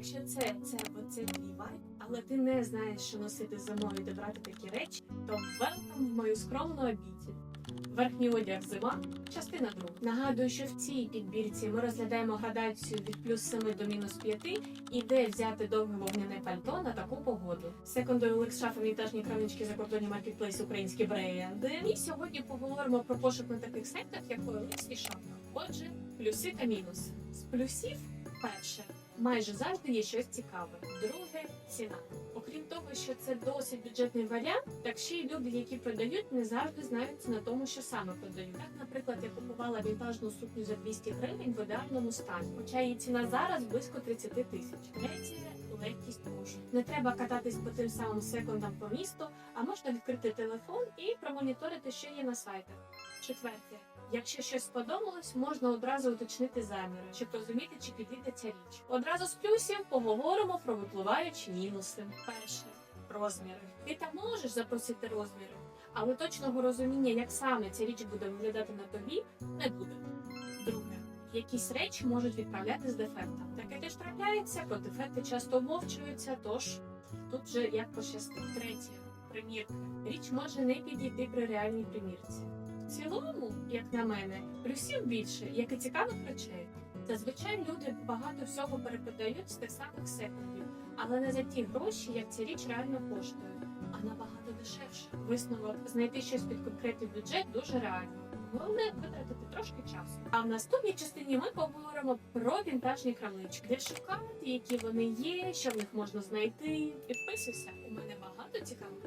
Якщо це це або це твій але ти не знаєш, що носити зимою і де брати такі речі, то велкам в мою скромну обітель. Верхній одяг зима, частина друга. Нагадую, що в цій підбірці ми розглядаємо градацію від плюс 7 до мінус 5 і де взяти довге вогняне пальто на таку погоду. Секундою Олекс Шаф, вінтажні крамнички закордонні маркетплейс, українські бренди. І сьогодні поговоримо про пошук на таких сайтах, як Олекс і Шафа. Отже, плюси та мінуси. З плюсів перше. Майже завжди є щось цікаве. Друге ціна. Окрім того, що це досить бюджетний варіант, так ще й люди, які продають, не завжди знаються на тому, що саме продають. Так, наприклад, я купувала вінтажну сукню за 200 гривень в ідеальному стані, хоча її ціна зараз близько 30 тисяч. Третє легкість пошуку. Не треба кататись по тим самим секундам по місту, а можна відкрити телефон і промоніторити, що є на сайтах. Четверте. Якщо щось сподобалось, можна одразу уточнити заміри, щоб розуміти, чи підійде ця річ. Одразу з плюсів поговоримо про випливаючі мінуси. Перше розміри. Ти там можеш запросити розміри, але точного розуміння, як саме ця річ буде виглядати на тобі, не буде. Друге. Якісь речі можуть відправляти з дефектом. Таке теж трапляється, бо дефекти часто обмовчуються, тож тут вже як пощастить. Третє. Примірка. Річ може не підійти при реальній примірці. Як на мене, плюсів більше, як і цікавих речей. Зазвичай люди багато всього перепродають з тих самих секундів, але не за ті гроші, як ця річ реально коштує, а набагато дешевше. Висновок знайти щось під конкретний бюджет дуже реально. Головне витратити трошки часу. А в наступній частині ми поговоримо про вінтажні крамнички, де шукати, які вони є, що в них можна знайти. Підписуйся, у мене багато цікавих